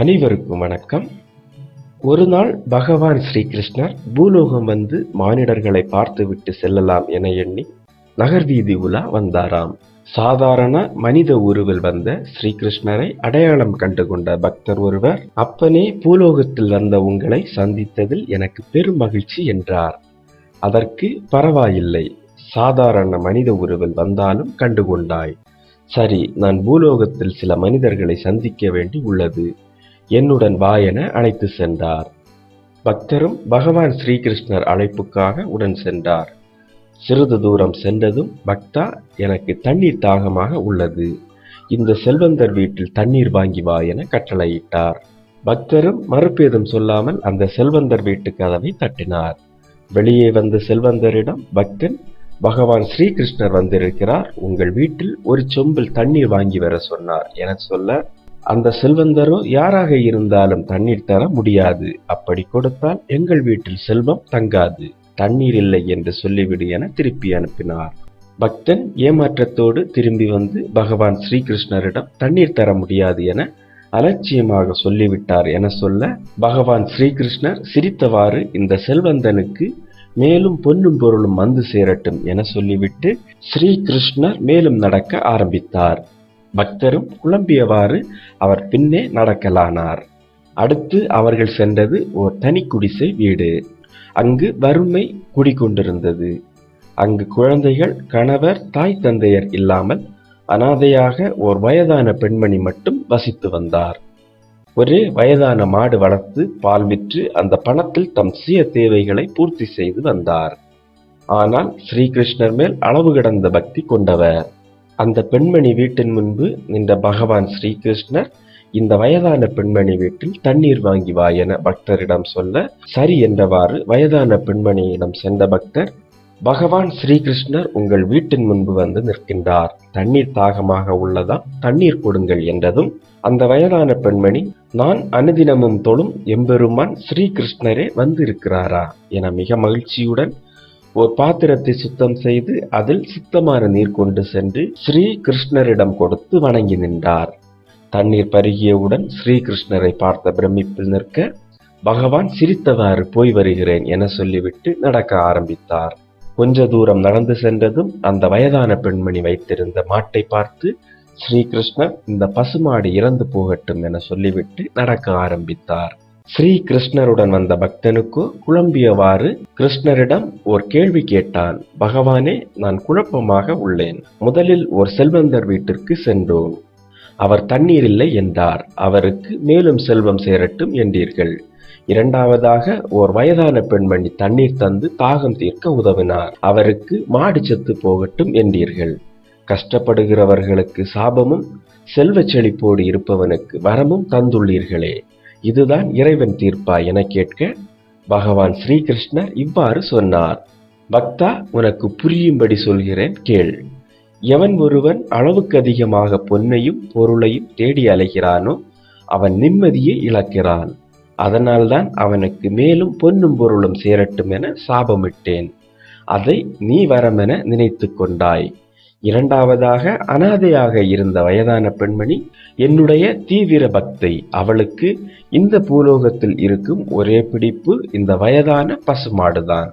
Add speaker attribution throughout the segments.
Speaker 1: அனைவருக்கும் வணக்கம். ஒரு நாள் பகவான் ஸ்ரீகிருஷ்ணர் பூலோகம் வந்து மானிடர்களை பார்த்துவிட்டு செல்லலாம் என எண்ணி நகர்வீதி உலா வந்தாராம். சாதாரண மனித உருவில் வந்த ஸ்ரீகிருஷ்ணரை அடையாளம் கண்டு கொண்ட பக்தர் ஒருவர் அப்பனே பூலோகத்தில் வந்த உங்களை சந்தித்ததில் எனக்கு பெரும் மகிழ்ச்சி என்றார். அதற்கு பரவாயில்லை சாதாரண மனித உருவில் வந்தாலும் கண்டுகொண்டாய். சரி நான் பூலோகத்தில் சில மனிதர்களை சந்திக்க வேண்டி உள்ளது. என்னுடன் வா என அழைத்து சென்றார். பக்தரும் பகவான் ஸ்ரீகிருஷ்ணர் அழைப்புக்காக உடன் சென்றார். சிறிது தூரம் சென்றதும் பக்தா எனக்கு தண்ணீர் தாகமாக உள்ளது. இந்த செல்வந்தர் வீட்டில் தண்ணீர் வாங்கி வா என கட்டளையிட்டார். பக்தரும் மறுப்பேதும் சொல்லாமல் அந்த செல்வந்தர் வீட்டு கதவை தட்டினார். வெளியே வந்த செல்வந்தரிடம் பக்தன் பகவான் ஸ்ரீகிருஷ்ணர் வந்திருக்கிறார். உங்கள் வீட்டில் ஒரு சொம்பில் தண்ணீர் வாங்கி வர சொன்னார் என சொல்ல அந்த செல்வந்தரோ யாராக இருந்தாலும் தண்ணீர் தர முடியாது. அப்படி கொடுத்தால் எங்கள் வீட்டில் செல்வம் தங்காது. தண்ணீர் இல்லை என்று சொல்லிவிடு என திருப்பி அனுப்பினார். பக்தன் ஏமாற்றத்தோடு திரும்பி வந்து பகவான் ஸ்ரீகிருஷ்ணரிடம் தண்ணீர் தர முடியாது என அலட்சியமாக சொல்லிவிட்டார் என சொல்ல பகவான் ஸ்ரீகிருஷ்ணர் சிரித்தவாறு இந்த செல்வந்தனுக்கு மேலும் பொன்னும் பொருளும் வந்து சேரட்டும் என சொல்லிவிட்டு ஸ்ரீகிருஷ்ணர் மேலும் நடக்க ஆரம்பித்தார். பக்தரும் குழம்பியவாறு அவர் பின்னே நடக்கலானார். அடுத்து அவர்கள் சென்றது ஓர் தனி குடிசை வீடு. அங்கு வறுமை குடிகொண்டிருந்தது. அங்கு குழந்தைகள் கணவர் தாய் தந்தையர் இல்லாமல் அனாதையாக ஓர் வயதான பெண்மணி மட்டும் வசித்து வந்தார். ஒரே வயதான மாடு வளர்த்து பால் விற்று அந்த பணத்தில் தம் சுய தேவைகளை பூர்த்தி செய்து வந்தார். ஆனால் ஸ்ரீகிருஷ்ணர் மேல் அளவு கடந்த பக்தி கொண்டவர். அந்த பெண்மணி வீட்டின் முன்பு நின்ற பகவான் ஸ்ரீகிருஷ்ணர் இந்த வயதான பெண்மணி வீட்டில் தண்ணீர் வாங்கி வா என பக்தரிடம் சொல்ல சரி என்றவாறு வயதான பெண்மணியிடம் சென்ற பக்தர் பகவான் ஸ்ரீகிருஷ்ணர் உங்கள் வீட்டின் முன்பு வந்து நிற்கின்றார். தண்ணீர் தாகமாக உள்ளதா? தண்ணீர் கொடுங்கள் என்றதும் அந்த வயதான பெண்மணி நான் அனுதினமும் தொழும் எம்பெருமான் ஸ்ரீகிருஷ்ணரே வந்திருக்கிறாரா? என மிக மகிழ்ச்சியுடன் ஒரு பாத்திரத்தை சுத்தம் செய்து அதில் சுத்தமான நீர் கொண்டு சென்று ஸ்ரீ கிருஷ்ணரிடம் கொடுத்து வணங்கி நின்றார். தண்ணீர் பருகியவுடன் ஸ்ரீகிருஷ்ணரை பார்த்த பிரமிப்பில் நிற்க பகவான் சிரித்தவாறு போய் வருகிறேன் என சொல்லிவிட்டு நடக்க ஆரம்பித்தார். கொஞ்ச தூரம் நடந்து சென்றதும் அந்த வயதான பெண்மணி வைத்திருந்த மாட்டை பார்த்து ஸ்ரீகிருஷ்ணர் இந்த பசுமாடு இறந்து போகட்டும் என சொல்லிவிட்டு நடக்க ஆரம்பித்தார். ஸ்ரீ கிருஷ்ணருடன் வந்த பக்தனுக்கோ குழம்பியவாறு கிருஷ்ணரிடம் ஓர் கேள்வி கேட்டான். பகவானே நான் குழப்பமாக உள்ளேன். முதலில் ஒரு செல்வந்தர் வீட்டிற்கு சென்றோம். அவர் தண்ணீர் இல்லை என்றார். அவருக்கு மேலும் செல்வம் சேரட்டும் என்றீர்கள். இரண்டாவதாக ஓர் வயதான பெண்மணி தண்ணீர் தந்து தாகம் தீர்க்க உதவினார். அவருக்கு மாடு செத்து போகட்டும் என்றீர்கள். கஷ்டப்படுகிறவர்களுக்கு சாபமும் செல்வச் செழிப்போடு இருப்பவனுக்கு வரமும் தந்துள்ளீர்களே. இதுதான் இறைவன் தீர்ப்பா என கேட்க பகவான் ஸ்ரீகிருஷ்ணர் இவ்வாறு சொன்னார். பக்தா உனக்கு புரியும்படி சொல்கிறேன் கேள். எவன் ஒருவன் அளவுக்கு அதிகமாக பொன்னையும் பொருளையும் தேடி அலைகிறானோ அவன் நிம்மதியை இழக்கிறான். அதனால்தான் அவனுக்கு மேலும் பொன்னும் பொருளும் சேரட்டும் என சாபமிட்டேன். அதை நீ வரமென நினைத்து கொண்டாய். இரண்டாவதாக அனாதையாக இருந்த வயதான பெண்மணி என்னுடைய தீவிர பக்தை. அவளுக்கு இந்த பூலோகத்தில் இருக்கும் ஒரே பிடிப்பு இந்த வயதான பசுமாடுதான்.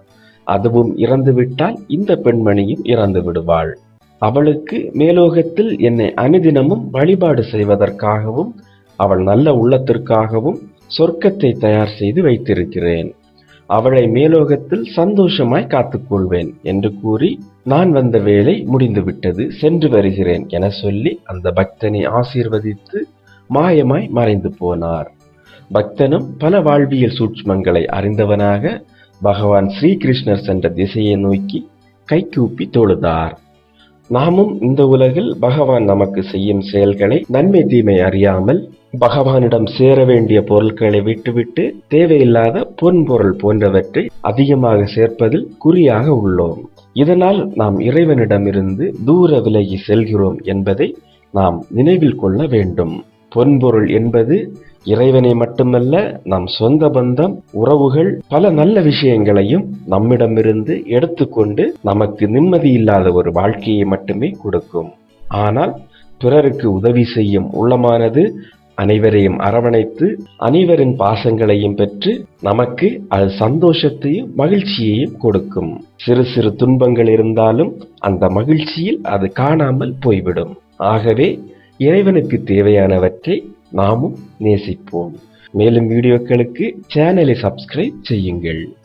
Speaker 1: அதுவும் இறந்துவிட்டால் இந்த பெண்மணியும் இறந்து விடுவாள். அவளுக்கு மேலோகத்தில் என்னை அனுதினமும் வழிபாடு செய்வதற்காகவும் அவள் நல்ல உள்ளத்திற்காகவும் சொர்க்கத்தை தயார் செய்து வைத்திருக்கிறேன். அவளை மேலோகத்தில் சந்தோஷமாய் காத்துக்கொள்வேன் என்று கூறி நான் வந்த வேலை முடிந்துவிட்டது சென்று வருகிறேன் என சொல்லி அந்த பக்தனை ஆசீர்வதித்து மாயமாய் மறைந்து போனார். பக்தனும் பல வாழ்வியல் சூட்ச்மங்களை அறிந்தவனாக பகவான் ஸ்ரீகிருஷ்ணர் சென்ற திசையை நோக்கி கைகூப்பி தொழுதார். நாமும் இந்த உலகில் பகவான் நமக்கு செய்யும் செயல்களை நன்மை தீமை அறியாமல் பகவானிடம் சேர வேண்டிய பொருட்களை விட்டுவிட்டு தேவையில்லாத பொன் பொருள் போன்றவற்றை அதிகமாக சேர்ப்பதில் குறியாக உள்ளோம். இதனால் நாம் இறைவனிடமிருந்து தூர விலகி செல்கிறோம் என்பதை நாம் நினைவில் கொள்ள வேண்டும். பொன்பொருள் என்பது இறைவனை மட்டுமல்ல நம் சொந்த பந்தம் உறவுகள் பல நல்ல விஷயங்களையும் நம்மிடமிருந்து எடுத்துக்கொண்டு நமக்கு நிம்மதி இல்லாத ஒரு வாழ்க்கையை மட்டுமே கொடுக்கும். ஆனால் பிறருக்கு உதவி செய்யும் உள்ளமானது அனைவரையும் அரவணைத்து அனைவரின் பாசங்களையும் பெற்று நமக்கு அது சந்தோஷத்தையும் மகிழ்ச்சியையும் கொடுக்கும். சிறு சிறு துன்பங்கள் இருந்தாலும் அந்த மகிழ்ச்சியில் அது காணாமல் போய்விடும். ஆகவே இறைவனுக்கு தேவையானவற்றை நாமும் நேசிப்போம். மேலும் வீடியோக்களுக்கு சேனலை சப்ஸ்கிரைப் செய்யுங்கள்.